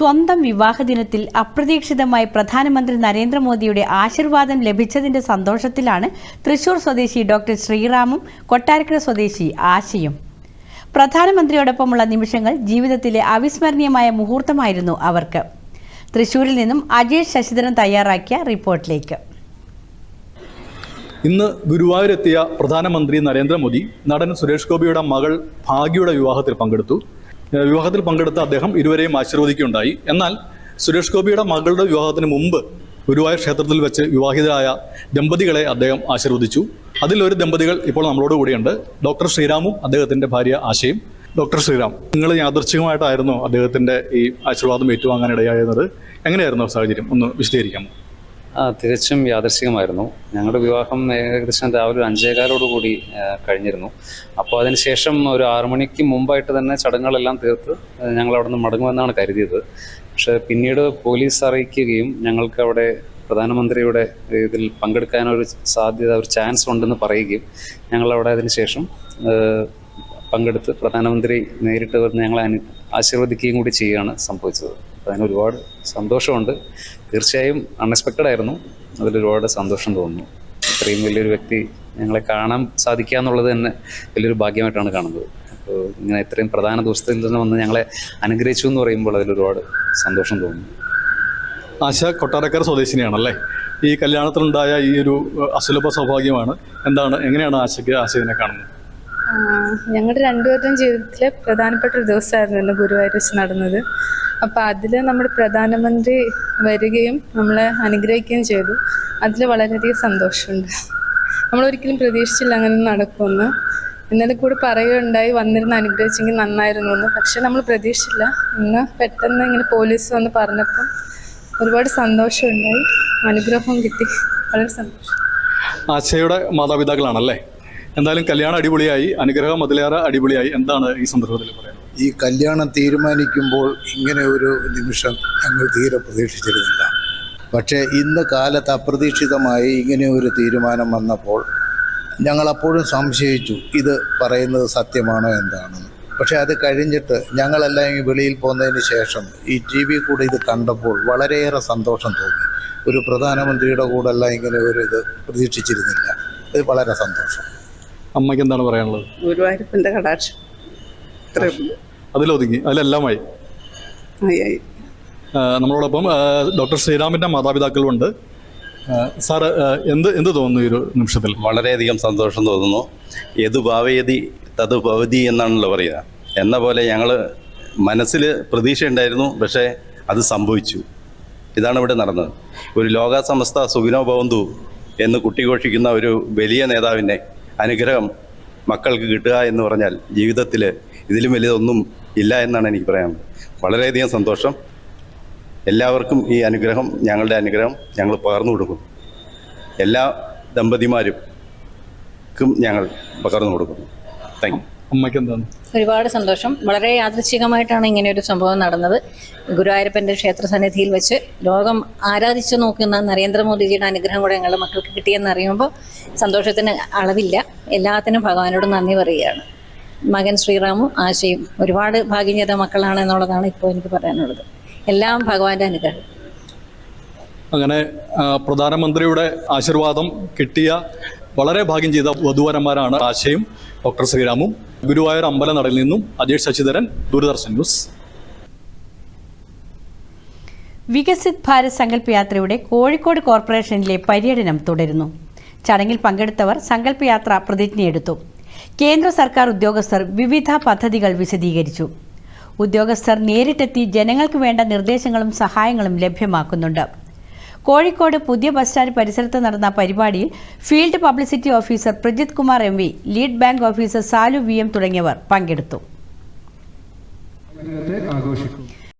സ്വന്തം വിവാഹദിനത്തിൽ അപ്രതീക്ഷിതമായി പ്രധാനമന്ത്രി നരേന്ദ്രമോദിയുടെ ആശീർവാദം ലഭിച്ചതിന്റെ സന്തോഷത്തിലാണ് തൃശൂർ സ്വദേശി ഡോക്ടർ ശ്രീറാമും കൊട്ടാരക്കര സ്വദേശി ആശയും. പ്രധാനമന്ത്രിയോടൊപ്പമുള്ള നിമിഷങ്ങൾ ജീവിതത്തിലെ അവിസ്മരണീയമായ മുഹൂർത്തമായിരുന്നു അവർക്ക്. തൃശൂരിൽ നിന്നും അജേഷ് ശശിധരൻ തയ്യാറാക്കിയ റിപ്പോർട്ടിലേക്ക്. ഇന്ന് ഗുരുവായൂരെത്തിയ പ്രധാനമന്ത്രി നരേന്ദ്രമോദി നടൻ സുരേഷ് ഗോപിയുടെ മകൾ ഭാഗ്യയുടെ വിവാഹത്തിൽ പങ്കെടുത്തു. വിവാഹത്തിൽ പങ്കെടുത്ത അദ്ദേഹം ഇരുവരെയും ആശീർവദിക്കുകയുണ്ടായി. എന്നാൽ സുരേഷ് ഗോപിയുടെ മകളുടെ വിവാഹത്തിന് മുമ്പ് ഗുരുവായൂർ ക്ഷേത്രത്തിൽ വെച്ച് വിവാഹിതരായ ദമ്പതികളെ അദ്ദേഹം ആശീർവദിച്ചു. അതിലൊരു ദമ്പതികൾ ഇപ്പോൾ നമ്മളോട് കൂടിയുണ്ട്. ഡോക്ടർ ശ്രീരാമും അദ്ദേഹത്തിന്റെ ഭാര്യ ആശയും. ഡോക്ടർ ശ്രീരാം നിങ്ങൾ യാദർച്ഛികമായിട്ടായിരുന്നു അദ്ദേഹത്തിന്റെ ഈ ആശീർവാദം ഏറ്റുവാങ്ങാനിടയായത് എങ്ങനെയായിരുന്നു സാഹചര്യം? ഒന്ന് വിശദീകരിക്കാമോ? തികച്ചും യാദർശികമായിരുന്നു. ഞങ്ങളുടെ വിവാഹം ഏകദേശം രാവിലെ ഒരു അഞ്ചേകാലോടുകൂടി കഴിഞ്ഞിരുന്നു. അപ്പോൾ അതിനുശേഷം ഒരു ആറു മണിക്ക് മുമ്പായിട്ട് തന്നെ ചടങ്ങുകളെല്ലാം തീർത്ത് ഞങ്ങൾ അവിടെ നിന്ന് മടങ്ങുമെന്നാണ് കരുതിയത്. പക്ഷേ പിന്നീട് പോലീസ് അറിയിക്കുകയും ഞങ്ങൾക്ക് അവിടെ പ്രധാനമന്ത്രിയുടെ ഇതിൽ പങ്കെടുക്കാനൊരു സാധ്യത ഒരു ചാൻസ് ഉണ്ടെന്ന് പറയുകയും ഞങ്ങളവിടെ അതിനുശേഷം പങ്കെടുത്ത് പ്രധാനമന്ത്രി നേരിട്ട് വന്ന് ഞങ്ങളെ അനു ആശീർവദിക്കുകയും കൂടി ചെയ്യുകയാണ് സംഭവിച്ചത്. അതിന് ഒരുപാട് സന്തോഷമുണ്ട്. തീർച്ചയായും അൺഎക്സ്പെക്റ്റഡ് ആയിരുന്നു. അതിലൊരുപാട് സന്തോഷം തോന്നുന്നു. ഇത്രയും വലിയൊരു വ്യക്തി ഞങ്ങളെ കാണാൻ സാധിക്കുക എന്നുള്ളത് തന്നെ വലിയൊരു ഭാഗ്യമായിട്ടാണ് കാണുന്നത്. അപ്പോൾ ഇങ്ങനെ ഇത്രയും പ്രധാന ദിവസത്തിൽ നിന്ന് വന്ന് ഞങ്ങളെ അനുഗ്രഹിച്ചു എന്ന് പറയുമ്പോൾ അതിലൊരുപാട് സന്തോഷം തോന്നുന്നു. ആശ കൊട്ടാരക്കര സ്വദേശിനിയാണല്ലേ ഈ കല്യാണത്തിലുണ്ടായ ഈ ഒരു അസുലഭ സൗഭാഗ്യമാണ്. എന്താണ് എങ്ങനെയാണ് ആശയ്ക്ക് ആശയനെ കാണുന്നത്? ഞങ്ങളുടെ രണ്ടുപേരുടെയും ജീവിതത്തിലെ പ്രധാനപ്പെട്ട ഒരു ദിവസമായിരുന്നു ഇന്ന് ഗുരുവായൂർ വെച്ച് നടന്നത്. അപ്പോൾ അതിൽ നമ്മുടെ പ്രധാനമന്ത്രി വരികയും നമ്മളെ അനുഗ്രഹിക്കുകയും ചെയ്തു. അതിൽ വളരെയധികം സന്തോഷമുണ്ട്. നമ്മളൊരിക്കലും പ്രതീക്ഷിച്ചില്ല അങ്ങനെ നടക്കുമെന്ന്. ഇന്നലെ കൂടി പറയുകയുണ്ടായി വന്നിരുന്ന് അനുഗ്രഹിച്ചെങ്കിൽ നന്നായിരുന്നു എന്ന് പക്ഷെ നമ്മൾ പ്രതീക്ഷിച്ചില്ല. ഇന്ന് പെട്ടെന്ന് ഇങ്ങനെ പോലീസ് വന്ന് പറഞ്ഞപ്പം ഒരുപാട് സന്തോഷമുണ്ടായി. അനുഗ്രഹവും കിട്ടി. വളരെ സന്തോഷം. ആശയുടെ മാതാപിതാക്കളാണല്ലേ? എന്തായാലും കല്യാണം അടിപൊളിയായി അനുഗ്രഹം അതിലേറെ അടിപൊളിയായി. എന്താണ് ഈ സന്ദർഭത്തിൽ പറയുന്നത് ഈ കല്യാണം തീരുമാനിക്കുമ്പോൾ ഇങ്ങനെ ഒരു നിമിഷം ഞങ്ങൾ തീരെ പ്രതീക്ഷിച്ചിരുന്നില്ല. പക്ഷേ ഇന്ന് കാലത്ത് അപ്രതീക്ഷിതമായി ഇങ്ങനെ ഒരു തീരുമാനം വന്നപ്പോൾ ഞങ്ങൾ അപ്പോഴും സംശയിച്ചു ഇത് പറയുന്നത് സത്യമാണോ എന്താണെന്ന് പക്ഷേ അത് കഴിഞ്ഞിട്ട് ഞങ്ങളെല്ലാം ഈ വെളിയിൽ പോകുന്നതിന് ശേഷം ഈ ടി വി കൂടെ ഇത് കണ്ടപ്പോൾ വളരെയേറെ സന്തോഷം തോന്നി. ഒരു പ്രധാനമന്ത്രിയുടെ എല്ലാം ഇങ്ങനെ ഒരു ഇത് പ്രതീക്ഷിച്ചിരുന്നില്ല. ഇത് വളരെ സന്തോഷം. അമ്മയ്ക്ക് എന്താണ് പറയാനുള്ളത്? ഗുരുവായൂരപ്പന്റെ കടാക്ഷം. ഇത്രയും അതിലൊതുങ്ങി. അതിലെല്ലാമായി. ആയി. ആയി നമ്മളോടൊപ്പം ഡോക്ടർ ശ്രീരാമിന്റെ മാതാപിതാക്കളുണ്ട് ഉണ്ട് സാറ് എന്ത് എന്ത് തോന്നുന്നു ഈ ഒരു നിമിഷത്തിൽ? വളരെയധികം സന്തോഷം തോന്നുന്നു. ഏത് ഭാവയതി തത് ഭവതി എന്നാണല്ലോ പറയുക. എന്ന പോലെ ഞങ്ങൾ മനസ്സിൽ പ്രതീക്ഷയുണ്ടായിരുന്നു പക്ഷേ അത് സംഭവിച്ചു. ഇതാണ് ഇവിടെ നടന്നത്. ഒരു ലോകാസമസ്ത സുഖിനോ ഭവന്തു എന്ന് കുട്ടിഘോഷിക്കുന്ന ഒരു വലിയ നേതാവിന്റെ അനുഗ്രഹം മക്കൾക്ക് കിട്ടുക എന്ന് പറഞ്ഞാൽ ജീവിതത്തിൽ ഇതിലും വലിയതൊന്നും ഇല്ല എന്നാണ് എനിക്ക് പറയാനുള്ളത്. വളരെയധികം സന്തോഷം. എല്ലാവർക്കും ഈ അനുഗ്രഹം ഞങ്ങളുടെ അനുഗ്രഹം ഞങ്ങൾ പകർന്നു കൊടുക്കുന്നു എല്ലാ ദമ്പതിമാരും ഞങ്ങൾ പകർന്നു കൊടുക്കുന്നു താങ്ക് യു അമ്മയ്ക്ക് എന്താണ് ഒരുപാട് സന്തോഷം. വളരെ യാദൃച്ഛികമായിട്ടാണ് ഇങ്ങനെ ഒരു സംഭവം നടന്നത്. ഗുരുവായൂരപ്പന്റെ ക്ഷേത്ര സന്നിധിയിൽ വെച്ച് ലോകം ആരാധിച്ചു നോക്കുന്ന നരേന്ദ്രമോദിജിയുടെ അനുഗ്രഹം കൂടെ ഞങ്ങളുടെ മക്കൾക്ക് കിട്ടിയെന്ന് അറിയുമ്പോൾ സന്തോഷത്തിന് അളവില്ല. എല്ലാത്തിനും ഭഗവാനോട് നന്ദി പറയുകയാണ്. മകൻ ശ്രീറാമും ആശയും ഒരുപാട് ഭാഗ്യം ചെയ്ത മക്കളാണ് എന്നുള്ളതാണ് ഇപ്പോൾ എനിക്ക് പറയാനുള്ളത്. എല്ലാം ഭഗവാന്റെ അനുഗ്രഹം. അങ്ങനെ പ്രധാനമന്ത്രിയുടെ ആശീർവാദം കിട്ടിയ വളരെ ഭാഗ്യം ചെയ്ത വധുവരന്മാരാണ് ആശയും ഡോക്ടർ ശ്രീരാമും. ഗുരുവായൂർ അമ്പല നടയിൽ നിന്നും അജേഷ് ശശിധരൻ ദൂരദർശൻ ന്യൂസ്. വികസിത് ഭാരത് സങ്കല്പ യാത്രയുടെ കോഴിക്കോട് കോർപ്പറേഷനിലെ പര്യടനം തുടരുന്നു. ചടങ്ങിൽ പങ്കെടുത്തവർ സങ്കല്പയാത്ര പ്രതിജ്ഞയെടുത്തു. കേന്ദ്ര സർക്കാർ ഉദ്യോഗസ്ഥർ വിവിധ പദ്ധതികൾ വിശദീകരിച്ചു. ഉദ്യോഗസ്ഥർ നേരിട്ടെത്തി ജനങ്ങൾക്ക് വേണ്ട നിർദ്ദേശങ്ങളും സഹായങ്ങളും ലഭ്യമാക്കുന്നുണ്ട്. കോഴിക്കോട് പുതിയ ബസ് സ്റ്റാൻഡ് പരിസരത്ത് നടന്ന പരിപാടിയിൽ field publicity officer Prajith Kumar M V lead bank officer Salu V M തുടങ്ങിയവർ പങ്കെടുത്തു. ആഘോഷിക്കും.